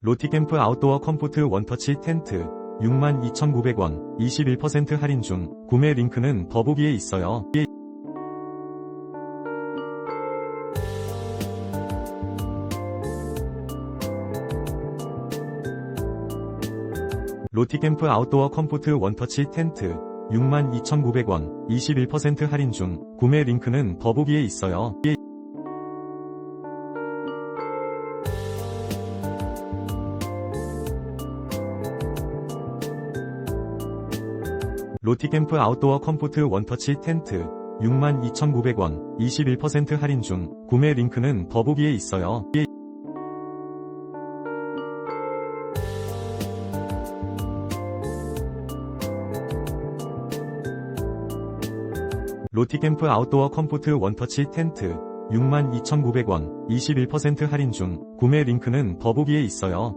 로티캠프 아웃도어 컴포트 원터치 텐트 62,900원 21% 할인 중 구매 링크는 더보기에 있어요. 로티캠프 아웃도어 컴포트 원터치 텐트 62,900원 21% 할인 중 구매 링크는 더보기에 있어요. 로티캠프 아웃도어 컴포트 원터치 텐트 62,900원 21% 할인 중 구매 링크는 더보기에 있어요. 로티캠프 아웃도어 컴포트 원터치 텐트 62,900원 21% 할인 중 구매 링크는 더보기에 있어요.